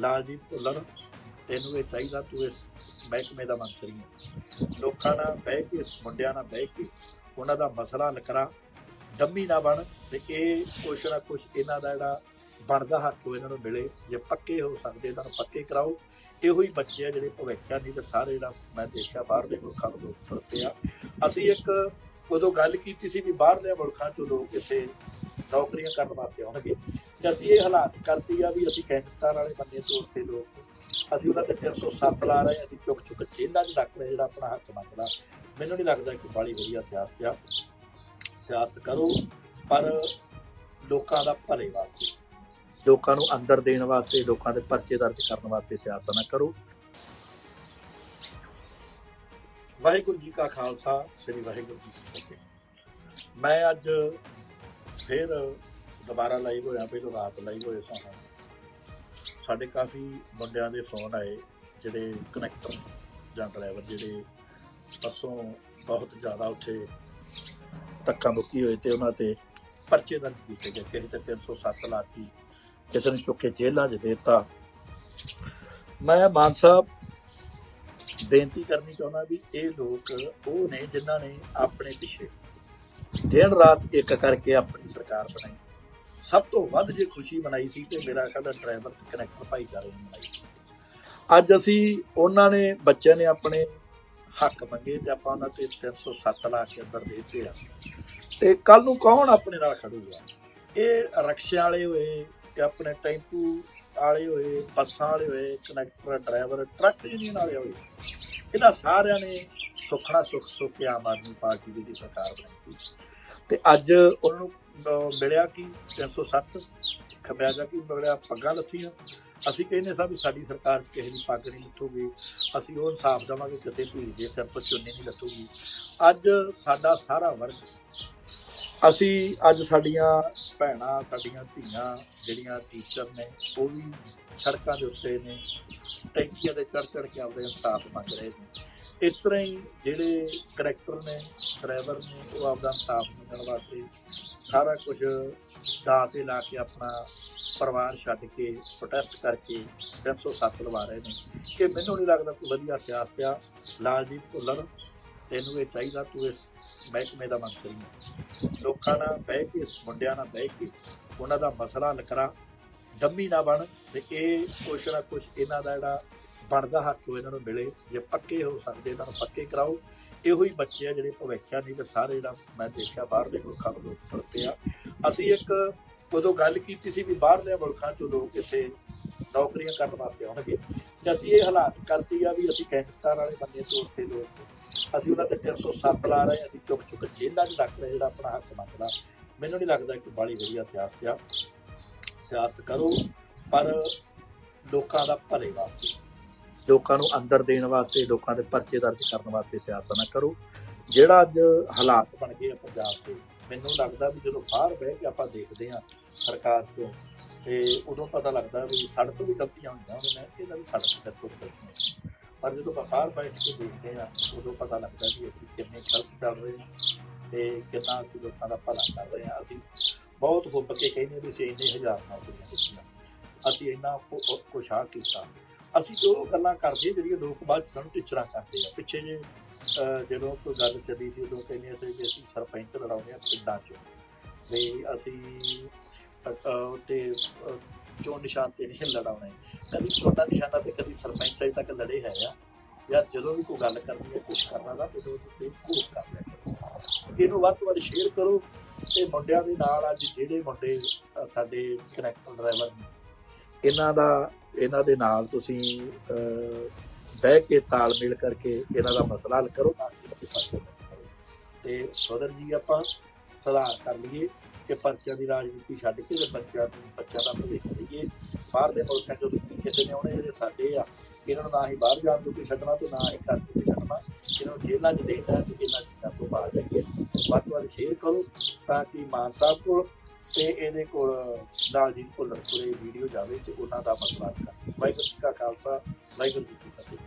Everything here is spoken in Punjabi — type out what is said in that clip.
ਲਾਲਜੀਤ ਭੁੱਲਰ, ਤੈਨੂੰ ਇਹ ਚਾਹੀਦਾ ਤੂੰ ਇਸ ਮਹਿਕਮੇ ਦਾ ਮੰਤਰੀ ਹੈ। ਲੋਕਾਂ ਨਾਲ ਬਹਿ ਕੇ, ਇਸ ਮੁੰਡਿਆਂ ਨਾਲ ਬਹਿ ਕੇ ਉਹਨਾਂ ਦਾ ਮਸਲਾ ਲਕਰਾ ਕਰਾ। ਡੰਮੀ ਨਾ ਬਣ ਤੇ ਇਹ ਕੁਛ ਨਾ ਕੁਛ ਇਹਨਾਂ ਦਾ ਜਿਹੜਾ ਬਣਦਾ ਹੱਕ ਉਹ ਇਹਨਾਂ ਨੂੰ ਮਿਲੇ। ਜੇ ਪੱਕੇ ਹੋ ਸਕਦੇ ਇਹਨਾਂ ਨੂੰ ਪੱਕੇ ਕਰਾਓ। ਇਹੋ ਹੀ ਬੱਚੇ ਆ ਜਿਹੜੇ ਭਵਿੱਖਿਆ ਨਹੀਂ ਤਾਂ ਸਾਰੇ ਜਿਹੜਾ ਮੈਂ ਦੇਖਿਆ ਬਾਹਰਲੇ ਮੁਲਕਾਂ ਤੋਂ ਲੋਕ ਤੁਰਦੇ ਆ ਅਸੀਂ ਇੱਕ ਉਦੋਂ ਗੱਲ ਕੀਤੀ ਸੀ ਵੀ ਬਾਹਰਲੇ ਮੁਲਕਾਂ ਤੋਂ ਲੋਕ ਇੱਥੇ ਨੌਕਰੀਆਂ ਕਰਨ ਵਾਸਤੇ ਆਉਣਗੇ। ਤੇ ਅਸੀਂ ਇਹ ਹਾਲਾਤ ਕਰਤੀ ਆ ਵੀ ਅਸੀਂ ਗੈਂਗਸਟਰ ਵਾਲੇ ਬੰਦੇ ਤੌਰ ਤੇ ਲੋਕ, ਅਸੀਂ ਉਹਨਾਂ ਤੇ 307 ਲਾ ਰਹੇ ਅਸੀਂ ਚੁੱਕ ਚੁੱਕ ਜੇਲ੍ਹਾਂ 'ਚ ਰੱਖ ਰਹੇ ਜਿਹੜਾ ਆਪਣਾ ਹੱਕ ਮੰਗਦਾ। ਮੈਨੂੰ ਨਹੀਂ ਲੱਗਦਾ ਕਿ ਬਾਲੀ ਵਧੀਆ ਸਿਆਸਤ ਆ। ਸਿਆਸਤ ਕਰੋ, ਪਰ ਲੋਕਾਂ ਦਾ ਭਲੇ ਵਾਸਤੇ, ਲੋਕਾਂ ਨੂੰ ਅੰਦਰ ਦੇਣ ਵਾਸਤੇ, ਲੋਕਾਂ ਦੇ ਪਰਚੇ ਦਰਜ ਕਰਨ ਵਾਸਤੇ ਸਿਆਸਤ ਨਾ ਕਰੋ। ਵਾਹਿਗੁਰੂ ਜੀ ਕਾ ਖਾਲਸਾ, ਸ੍ਰੀ ਵਾਹਿਗੁਰੂ ਜੀ ਕੀ ਫਤਿਹ। ਮੈਂ ਅੱਜ ਫਿਰ ਦੁਬਾਰਾ ਲਾਈਵ ਹੋਇਆ ਪਹਿਲਾਂ ਰਾਤ ਲਾਈਵ ਹੋਏ ਸਾਂ ਸਾਡੇ ਕਾਫੀ ਮੁੰਡਿਆਂ ਦੇ ਫੋਨ ਆਏ, ਜਿਹੜੇ ਕਨੈਕਟਰ ਜਾਂ ਡਰਾਈਵਰ ਜਿਹੜੇ ਪਰਸੋਂ ਬਹੁਤ ਜ਼ਿਆਦਾ ਉੱਥੇ ਧੱਕਾ ਮੁੱਕੀ ਹੋਏ ਤੇ ਉਹਨਾਂ ਤੇ ਪਰਚੇ ਦਰਜ ਕੀਤੇ ਗਏ। ਕਿਸੇ ਤੇ 307 ਲਾਤੀ, ਕਿਸੇ ਨੂੰ ਚੁੱਕ ਕੇ ਜੇਲ੍ਹਾਂ 'ਚ ਦੇਤਾ। ਮੈਂ ਮਾਨ ਸਾਹਿਬ, ਬੇਨਤੀ ਕਰਨੀ ਚਾਹੁੰਦਾ ਵੀ ਇਹ ਲੋਕ, ਉਹ ਨੇ ਜਿਨ੍ਹਾਂ ਨੇ ਆਪਣੇ ਪਿੱਛੇ ਦਿਨ ਰਾਤ ਇੱਕ ਕਰਕੇ ਆਪਣੀ ਸਰਕਾਰ ਬਣਾਈ। ਸਭ ਤੋਂ ਵੱਧ ਜੇ ਖੁਸ਼ੀ ਮਨਾਈ ਸੀ ਤੇ ਮੇਰਾ ਖਿਆਲ ਡਰਾਈਵਰ, ਕਨੈਕਟਰ ਭਾਈਚਾਰੇ ਨੇ ਮਨਾਈ। ਅੱਜ ਅਸੀਂ ਉਹਨਾਂ ਨੇ, ਬੱਚਿਆਂ ਨੇ ਆਪਣੇ ਹੱਕ ਮੰਗੇ ਤੇ ਆਪਾਂ ਉਹਨਾਂ ਤੇ 307 ਲਾ ਕੇ ਅੰਦਰ ਦੇ ਦਿੱਤੇ ਆ। ਤੇ ਕੱਲ ਨੂੰ ਕੌਣ ਆਪਣੇ ਨਾਲ ਖੜੂਗਾ? ਇਹ ਰਕਸ਼ੇ ਵਾਲੇ ਹੋਏ ਤੇ ਆਪਣੇ ਟੈਂਪੂ ਵਾਲੇ ਹੋਏ, ਬੱਸਾਂ ਵਾਲੇ ਹੋਏ, ਕਨੈਕਟਰ, ਡਰਾਈਵਰ, ਟਰੱਕ ਯੂਨੀਅਨ ਵਾਲੇ ਹੋਏ। ਇਹਨਾਂ ਸਾਰਿਆਂ ਨੇ ਸੁਖਣਾ ਸੁਖ ਸੁਖ ਕੇ ਆਮ ਆਦਮੀ ਪਾਰਟੀ ਦੀ ਜਿਹੜੀ ਸਰਕਾਰ ਬਣਾਈ ਸੀ। ਤੇ ਅੱਜ ਉਹਨਾਂ ਨੂੰ ਮਿਲਿਆ ਕਿ 307 ਖਬਿਆ ਜਾ ਕਿ ਮਿਲਿਆ ਪੱਗਾਂ ਲੱਥੀਆਂ। ਅਸੀਂ ਕਹਿੰਦੇ ਸਾਂ ਵੀ ਸਾਡੀ ਸਰਕਾਰ 'ਚ ਕਿਸੇ ਦੀ ਪੱਗ ਨਹੀਂ ਲੱਥੂਗੀ। ਅਸੀਂ ਉਹ ਇਨਸਾਫ ਦੇਵਾਂਗੇ, ਕਿਸੇ ਭੀੜ ਦੇ ਸਿਰ ਤੋਂ ਚੁੰਨੀ ਨਹੀਂ ਲੱਥੂਗੀ। ਅੱਜ ਸਾਡਾ ਸਾਰਾ ਵਰਗ, ਅਸੀਂ ਅੱਜ ਸਾਡੀਆਂ ਭੈਣਾਂ, ਸਾਡੀਆਂ ਧੀਆਂ, ਜਿਹੜੀਆਂ ਟੀਚਰ ਨੇ, ਉਹ ਵੀ ਸੜਕਾਂ ਦੇ ਉੱਤੇ ਨੇ, ਟੈਂਕੀਆਂ ਦੇ ਚੜ ਚੜ ਕੇ ਆਪਦੇ ਇਨਸਾਫ ਮੰਗ ਰਹੇ ਨੇ। ਇਸ ਤਰ੍ਹਾਂ ਹੀ ਜਿਹੜੇ ਕਰੈਕਟਰ ਨੇ ਡਰਾਈਵਰ ਨੇ, ਉਹ ਆਪਦਾ ਇਨਸਾਫ ਮੰਗਣ ਵਾਸਤੇ ਸਾਰਾ ਕੁਝ ਦਾ ਤੇ ਲਾ ਕੇ ਆਪਣਾ ਪਰਿਵਾਰ ਛੱਡ ਕੇ ਪ੍ਰੋਟੈਸਟ ਕਰਕੇ 307 ਲਵਾ ਰਹੇ ਨੇ। ਕਿ ਮੈਨੂੰ ਨਹੀਂ ਲੱਗਦਾ ਕੋਈ ਵਧੀਆ ਸਿਆਸਤ ਆ। ਲਾਲਜੀਤ ਭੁੱਲਰ, ਤੈਨੂੰ ਇਹ ਚਾਹੀਦਾ ਤੂੰ ਇਸ ਮਹਿਕਮੇ ਦਾ ਮੰਤਰੀ ਹੈ ਲੋਕਾਂ ਨਾਲ ਬਹਿ ਕੇ, ਇਸ ਮੁੰਡਿਆਂ ਨਾਲ ਬਹਿ ਕੇ ਉਹਨਾਂ ਦਾ ਮਸਲਾ ਲਕਰਾ ਕਰਾ ਡੰਮੀ ਨਾ ਬਣ ਤੇ ਇਹ ਕੁਛ ਨਾ ਕੁਛ ਇਹਨਾਂ ਦਾ ਜਿਹੜਾ ਬਣਦਾ ਹੱਕ ਉਹ ਇਹਨਾਂ ਨੂੰ ਮਿਲੇ, ਜੇ ਪੱਕੇ ਹੋ ਸਕਦੇ ਇਹਨਾਂ ਨੂੰ ਪੱਕੇ ਕਰਾਓ। ਇਹੋ ਹੀ ਬੱਚੇ ਆ ਜਿਹੜੇ ਭਵਿੱਖਿਆ ਨਹੀਂ ਤੇ ਸਾਰੇ ਜਿਹੜਾ ਮੈਂ ਦੇਖਿਆ ਬਾਹਰਲੇ ਮੁਲਕਾਂ ਤੋਂ ਲੋਕ ਤੁਰਦੇ ਆ। ਅਸੀਂ ਇੱਕ ਉਦੋਂ ਗੱਲ ਕੀਤੀ ਸੀ ਵੀ ਬਾਹਰਲੇ ਮੁਲਕਾਂ ਤੋਂ ਲੋਕ ਇੱਥੇ ਨੌਕਰੀਆਂ ਕਰਨ ਵਾਸਤੇ ਆਉਣਗੇ ਤੇ ਅਸੀਂ ਇਹ ਹਾਲਾਤ ਕਰਤੀ ਆ ਵੀ ਅਸੀਂ ਗੈਂਗਸਟਰ ਵਾਲੇ ਬੰਦੇ ਤੌਰ ਤੇ ਲੋਕ ਅਸੀਂ ਉਹਨਾਂ ਤੇ 307 ਲਾ ਰਹੇ ਅਸੀਂ ਚੁੱਕ ਚੁੱਕ ਜੇਲ੍ਹਾਂ 'ਚ ਰੱਖ ਰਹੇ ਜਿਹੜਾ ਆਪਣਾ ਹੱਕ ਮੰਗਦਾ। ਮੈਨੂੰ ਨਹੀਂ ਲੱਗਦਾ ਕਿ ਬਾਲੀ ਵਧੀਆ ਸਿਆਸਤ ਆ। ਸਿਆਸਤ ਕਰੋ, ਪਰ ਲੋਕਾਂ ਦਾ ਭਲੇ ਵਾਸਤੇ। ਲੋਕਾਂ ਨੂੰ ਅੰਦਰ ਦੇਣ ਵਾਸਤੇ, ਲੋਕਾਂ ਦੇ ਪਰਚੇ ਦਰਜ ਕਰਨ ਵਾਸਤੇ ਸਿਆਸਤ ਨਾ ਕਰੋ। ਜਿਹੜਾ ਅੱਜ ਹਾਲਾਤ ਬਣ ਗਏ ਆ ਪੰਜਾਬ ਦੇ, ਮੈਨੂੰ ਲੱਗਦਾ ਵੀ ਜਦੋਂ ਬਾਹਰ ਬਹਿ ਕੇ ਆਪਾਂ ਦੇਖਦੇ ਆ ਸਰਕਾਰ ਤੋਂ, ਤੇ ਉਦੋਂ ਪਤਾ ਲੱਗਦਾ ਵੀ ਸਾਡੇ ਤੋਂ ਵੀ ਗਲਤੀਆਂ ਹੁੰਦੀਆਂ ਨੇ ਮੈਂ ਇਹਦਾ ਵੀ ਸਾਡੇ ਤੋਂ ਗਲਤੀਆਂ ਨਹੀਂ। ਪਰ ਜਦੋਂ ਆਪਾਂ ਬਾਹਰ ਬੈਠ ਕੇ ਦੇਖਦੇ ਆ ਉਦੋਂ ਪਤਾ ਲੱਗਦਾ ਵੀ ਅਸੀਂ ਕਿੰਨੇ ਗਲਤ ਚੱਲ ਰਹੇ ਹਾਂ ਤੇ ਕਿੰਨਾ ਅਸੀਂ ਲੋਕਾਂ ਦਾ ਭਲਾ ਕਰ ਰਹੇ ਹਾਂ। ਅਸੀਂ ਬਹੁਤ ਹੁੱਬ ਕੇ ਕਹਿੰਦੇ ਵੀ ਅਸੀਂ ਇੰਨੇ ਹਜ਼ਾਰ ਨੌਕਰੀਆਂ ਦਿੱਤੀਆਂ। ਅਸੀਂ ਇੰਨਾ ਕੁ- ਕੀਤਾ। ਅਸੀਂ ਜੋ ਗੱਲਾਂ ਕਰਦੇ ਜਿਹੜੀਆਂ ਲੋਕ ਬਾਅਦ 'ਚ ਸਾਨੂੰ ਟੀਚਰਾਂ ਕਰਦੇ ਆ। ਪਿੱਛੇ ਜੇ ਜਦੋਂ ਕੋਈ ਗੱਲ ਚੱਲੀ ਸੀ ਉਦੋਂ ਕਹਿੰਦੇ ਸੀ ਕਿ ਅਸੀਂ ਸਰਪੰਚ ਲੜਾਉਂਦੇ ਆ ਪਿੰਡਾਂ 'ਚ। ਵੀ ਅਸੀਂ ਅਹ, ਤੇ ਚੋਣ ਨਿਸ਼ਾਨ ਤੇ ਨਹੀਂ ਲੜਾਉਣੇ। ਕਦੀ ਚੋਣਾਂ ਨਿਸ਼ਾਨਾ ਤੇ ਕਦੀ ਸਰਪੰਚ ਅਜੇ ਤੱਕ ਲੜੇ ਹੈ ਆ। ਯਾਰ ਜਦੋਂ ਵੀ ਕੋਈ ਗੱਲ ਕਰਨੀ ਹੈ ਕੁਝ ਕਰਨਾ ਦਾ ਤੇ ਉਹਦੇ ਤੇ ਕੋਟ ਕਰ ਲੈ ਕਰੋ ਇਹਨੂੰ ਵੱਧ ਤੋਂ ਵੱਧ ਸ਼ੇਅਰ ਕਰੋ ਤੇ ਮੁੰਡਿਆਂ ਦੇ ਨਾਲ ਅੱਜ ਜਿਹੜੇ ਮੁੰਡੇ ਸਾਡੇ ਕਨੈਕਟਰ ਡਰਾਈਵਰ ਨੇ ਇਹਨਾਂ ਦਾ ਇਹਨਾਂ ਦੇ ਨਾਲ ਤੁਸੀਂ ਬਹਿ ਕੇ ਤਾਲਮੇਲ ਕਰਕੇ ਇਹਨਾਂ ਦਾ ਮਸਲਾ ਹੱਲ ਕਰੋ ਤਾਂ ਕਿ ਇਹਦੇ ਪਰਚੇ ਕਰੋ। ਤੇ ਸੋਦਰ ਜੀ, ਆਪਾਂ ਸੁਧਾਰ ਕਰ ਲਈਏ ਕਿ ਪਰਚਿਆਂ ਦੀ ਰਾਜਨੀਤੀ ਛੱਡ ਕੇ ਤੇ ਬੱਚਿਆਂ ਨੂੰ, ਬੱਚਿਆਂ ਦਾ ਭਵਿੱਖ ਲਈਏ। ਬਾਹਰਲੇ ਮੁਲਕਾਂ ਜਦੋਂ ਕੀ ਕਿਸੇ ਨੇ ਆਉਣੇ ਜਿਹੜੇ ਸਾਡੇ ਆ, ਇਹਨਾਂ ਨੂੰ ਨਾ ਹੀ ਬਾਹਰ ਜਾਣ ਤੋਂ ਕੋਈ ਛੱਡਣਾ ਤੇ ਨਾ ਹੀ ਘਰ ਤੋਂ ਛੱਡਣਾ। ਇਹਨਾਂ ਨੂੰ ਜੇਲ੍ਹਾਂ 'ਚ ਦੇਣਾ ਤੇ ਇਹਨਾਂ ਚੀਜ਼ਾਂ ਤੋਂ ਬਾਹਰ ਜਾਈਏ। ਵੱਧ ਤੋਂ ਵੱਧ ਸ਼ੇਅਰ ਕਰੋ ਤਾਂ ਕਿ ਮਾਨ ਸਾਹਿਬ ਕੋਲ ਤੇ ਇਹਦੇ ਕੋਲ ਨਾਲ ਦਾਲਜੀਤ ਭੁੱਲਰ ਕੋਲੇ ਵੀਡੀਓ ਜਾਵੇ ਤੇ ਉਹਨਾਂ ਦਾ ਮਸਲਾ ਹੱਲ ਕਰ ਵਾਹਿਗੁਰੂ ਜੀ ਕਾ ਖਾਲਸਾ, ਵਾਹਿਗੁਰੂ ਜੀ ਕੀ ਫਤਿਹ।